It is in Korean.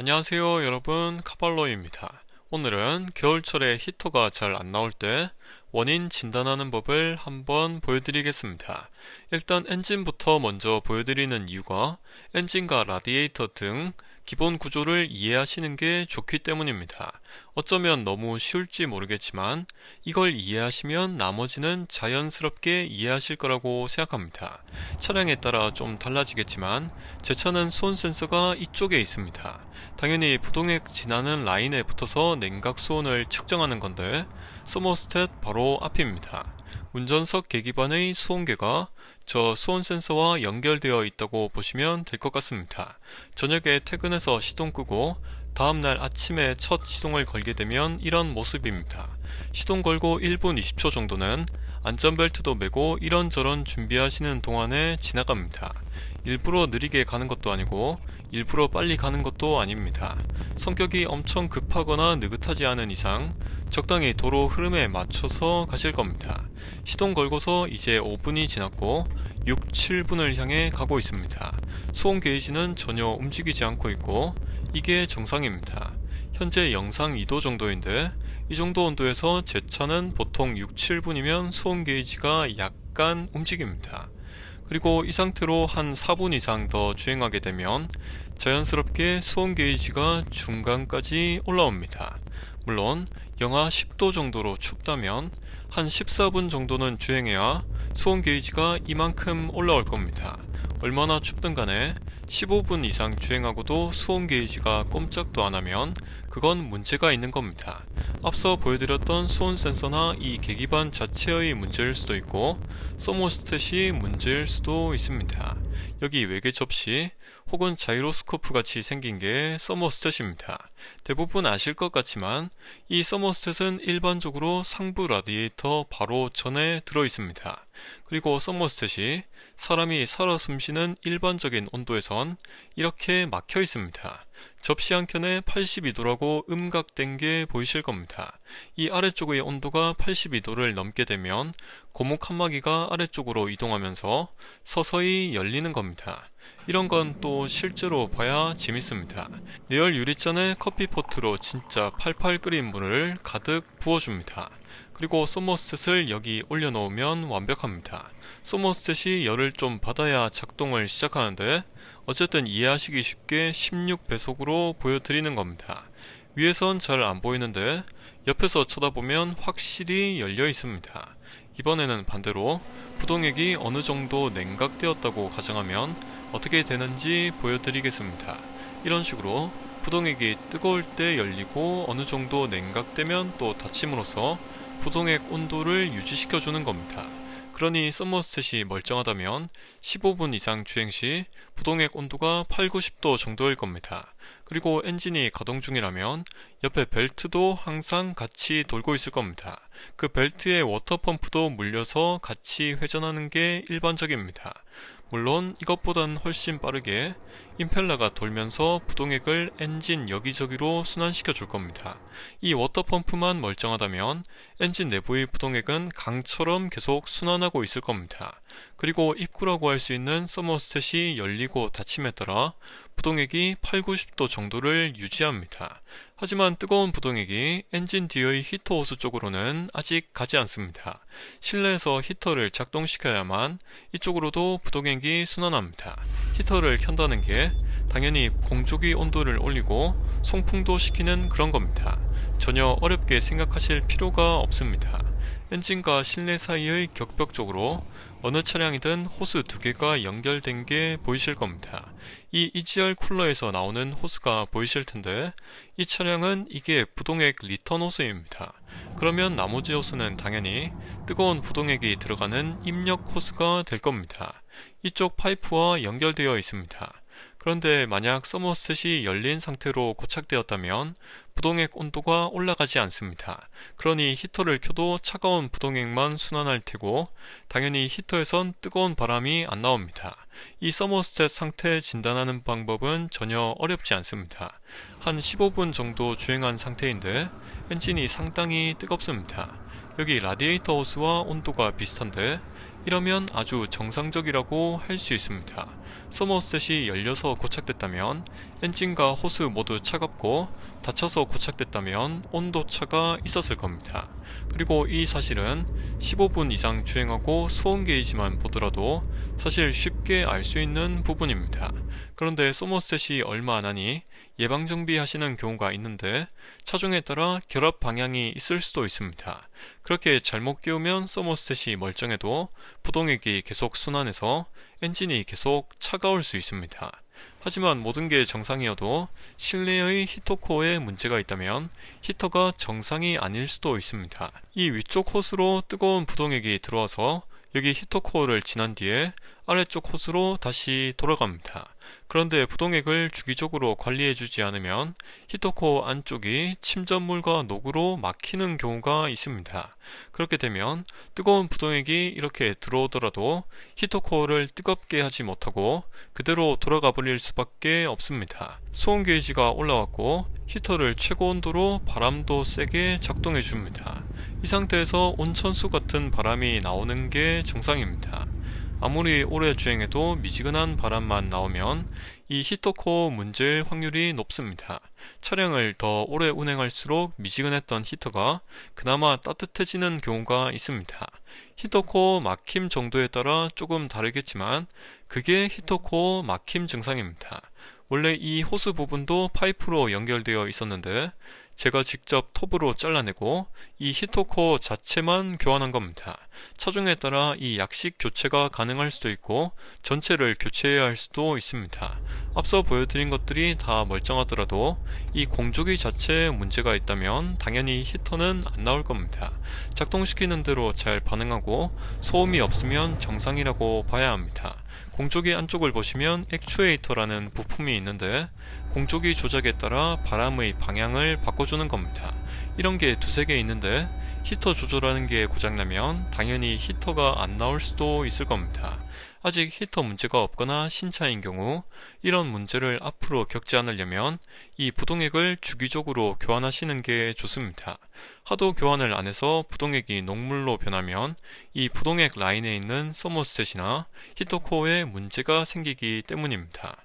안녕하세요 여러분 카발로입니다. 오늘은 겨울철에 히터가 잘 안 나올 때 원인 진단하는 법을 한번 보여드리겠습니다. 일단 엔진부터 먼저 보여드리는 이유가 엔진과 라디에이터 등 기본 구조를 이해하시는 게 좋기 때문입니다. 어쩌면 너무 쉬울지 모르겠지만 이걸 이해하시면 나머지는 자연스럽게 이해하실 거라고 생각합니다. 차량에 따라 좀 달라지겠지만 제 차는 수온 센서가 이쪽에 있습니다. 당연히 부동액 지나는 라인에 붙어서 냉각 수온을 측정하는 건데 서머스탯 바로 앞입니다. 운전석 계기반의 수온계가 저 수온 센서와 연결되어 있다고 보시면 될 것 같습니다. 저녁에 퇴근해서 시동 끄고 다음날 아침에 첫 시동을 걸게 되면 이런 모습입니다. 시동 걸고 1분 20초 정도는 안전벨트도 매고 이런저런 준비하시는 동안에 지나갑니다. 일부러 느리게 가는 것도 아니고 일부러 빨리 가는 것도 아닙니다. 성격이 엄청 급하거나 느긋하지 않은 이상 적당히 도로 흐름에 맞춰서 가실 겁니다. 시동 걸고서 이제 5분이 지났고 6, 7분을 향해 가고 있습니다. 수온 게이지는 전혀 움직이지 않고 있고 이게 정상입니다. 현재 영상 2도 정도인데 이 정도 온도에서 제 차는 보통 6, 7분이면 수온 게이지가 약간 움직입니다. 그리고 이 상태로 한 4분 이상 더 주행하게 되면 자연스럽게 수온 게이지가 중간까지 올라옵니다. 물론 영하 10도 정도로 춥다면 한 14분 정도는 주행해야 수온 게이지가 이만큼 올라올 겁니다. 얼마나 춥든 간에 15분 이상 주행하고도 수온 게이지가 꼼짝도 안 하면 그건 문제가 있는 겁니다. 앞서 보여드렸던 수온 센서나 이 계기반 자체의 문제일 수도 있고 서모스탯이 문제일 수도 있습니다. 여기 외계 접시 혹은 자이로스코프 같이 생긴 게 서머스탯입니다. 대부분 아실 것 같지만 이 서머스탯은 일반적으로 상부 라디에이터 바로 전에 들어 있습니다. 그리고 서머스탯이 사람이 살아 숨쉬는 일반적인 온도에선 이렇게 막혀 있습니다. 접시 한 켠에 82도라고 음각된 게 보이실 겁니다. 이 아래쪽의 온도가 82도를 넘게 되면 고무 칸막이가 아래쪽으로 이동하면서 서서히 열리는 겁니다. 이런 건 또 실제로 봐야 재밌습니다. 내열 유리잔에 커피포트로 진짜 팔팔 끓인 물을 가득 부어줍니다. 그리고 서머스탯을 여기 올려놓으면 완벽합니다. 서머스탯이 열을 좀 받아야 작동을 시작하는데 어쨌든 이해하시기 쉽게 16배속으로 보여드리는 겁니다. 위에선 잘 안 보이는데 옆에서 쳐다보면 확실히 열려 있습니다. 이번에는 반대로 부동액이 어느 정도 냉각되었다고 가정하면 어떻게 되는지 보여드리겠습니다. 이런 식으로 부동액이 뜨거울 때 열리고 어느 정도 냉각되면 또 닫힘으로써 부동액 온도를 유지시켜 주는 겁니다. 그러니 서머스탯이 멀쩡하다면 15분 이상 주행 시 부동액 온도가 8, 90도 정도일 겁니다. 그리고 엔진이 가동 중이라면 옆에 벨트도 항상 같이 돌고 있을 겁니다. 그 벨트에 워터펌프도 물려서 같이 회전하는 게 일반적입니다. 물론 이것보단 훨씬 빠르게 임펠러가 돌면서 부동액을 엔진 여기저기로 순환시켜 줄 겁니다. 이 워터펌프만 멀쩡하다면 엔진 내부의 부동액은 강처럼 계속 순환하고 있을 겁니다. 그리고 입구라고 할 수 있는 서머스탯이 열리고 닫힘에 따라 부동액이 8, 90도 정도를 유지합니다. 하지만 뜨거운 부동액이 엔진 뒤의 히터 호스 쪽으로는 아직 가지 않습니다. 실내에서 히터를 작동시켜야만 이쪽으로도 부동액 이 순환합니다. 히터를 켠다는 게 당연히 공조기 온도를 올리고 송풍도 시키는 그런 겁니다. 전혀 어렵게 생각하실 필요가 없습니다. 엔진과 실내 사이의 격벽 쪽으로 어느 차량이든 호스 두 개가 연결된 게 보이실 겁니다. 이 EGR 쿨러에서 나오는 호스가 보이실 텐데 이 차량은 이게 부동액 리턴 호스입니다. 그러면 나머지 호스는 당연히 뜨거운 부동액이 들어가는 입력 호스가 될 겁니다. 이쪽 파이프와 연결되어 있습니다. 그런데 만약 서머스탯이 열린 상태로 고착되었다면 부동액 온도가 올라가지 않습니다. 그러니 히터를 켜도 차가운 부동액만 순환할 테고 당연히 히터에선 뜨거운 바람이 안 나옵니다. 이 서머스탯 상태 진단하는 방법은 전혀 어렵지 않습니다. 한 15분 정도 주행한 상태인데 엔진이 상당히 뜨겁습니다. 여기 라디에이터 호스와 온도가 비슷한데 이러면 아주 정상적이라고 할 수 있습니다. 서머셋이 열려서 고착됐다면 엔진과 호스 모두 차갑고 닫혀서 고착됐다면 온도차가 있었을 겁니다. 그리고 이 사실은 15분 이상 주행하고 소음 게이지만 보더라도 사실 쉽게 알 수 있는 부분입니다. 그런데 소머셋이 얼마 안 하니 예방 정비하시는 경우가 있는데 차종에 따라 결합 방향이 있을 수도 있습니다. 그렇게 잘못 끼우면 서머셋이 멀쩡해도 부동액이 계속 순환해서 엔진이 계속 차가울 수 있습니다. 하지만 모든 게 정상이어도 실내의 히터코어에 문제가 있다면 히터가 정상이 아닐 수도 있습니다. 이 위쪽 호스로 뜨거운 부동액이 들어와서 여기 히터코어를 지난 뒤에 아래쪽 호스로 다시 돌아갑니다. 그런데 부동액을 주기적으로 관리해주지 않으면 히터코어 안쪽이 침전물과 녹으로 막히는 경우가 있습니다. 그렇게 되면 뜨거운 부동액이 이렇게 들어오더라도 히터코어를 뜨겁게 하지 못하고 그대로 돌아가 버릴 수밖에 없습니다. 소음 게이지가 올라왔고 히터를 최고 온도로 바람도 세게 작동해 줍니다. 이 상태에서 온천수 같은 바람이 나오는 게 정상입니다. 아무리 오래 주행해도 미지근한 바람만 나오면 이 히터코어 문제일 확률이 높습니다. 차량을 더 오래 운행할수록 미지근했던 히터가 그나마 따뜻해지는 경우가 있습니다. 히터코어 막힘 정도에 따라 조금 다르겠지만 그게 히터코어 막힘 증상입니다. 원래 이 호스 부분도 파이프로 연결되어 있었는데 제가 직접 톱으로 잘라내고 이 히터코어 자체만 교환한 겁니다. 차종에 따라 이 약식 교체가 가능할 수도 있고 전체를 교체해야 할 수도 있습니다. 앞서 보여드린 것들이 다 멀쩡하더라도 이 공조기 자체에 문제가 있다면 당연히 히터는 안 나올 겁니다. 작동시키는 대로 잘 반응하고 소음이 없으면 정상이라고 봐야 합니다. 공조기 안쪽을 보시면 액추에이터라는 부품이 있는데 공조기 조작에 따라 바람의 방향을 바꿔주는 겁니다. 이런 게 두세 개 있는데 히터 조절하는 게 고장나면 당연히 히터가 안 나올 수도 있을 겁니다. 아직 히터 문제가 없거나 신차인 경우 이런 문제를 앞으로 겪지 않으려면 이 부동액을 주기적으로 교환하시는 게 좋습니다. 하도 교환을 안 해서 부동액이 녹물로 변하면 이 부동액 라인에 있는 서머셋이나 히터코어에 문제가 생기기 때문입니다.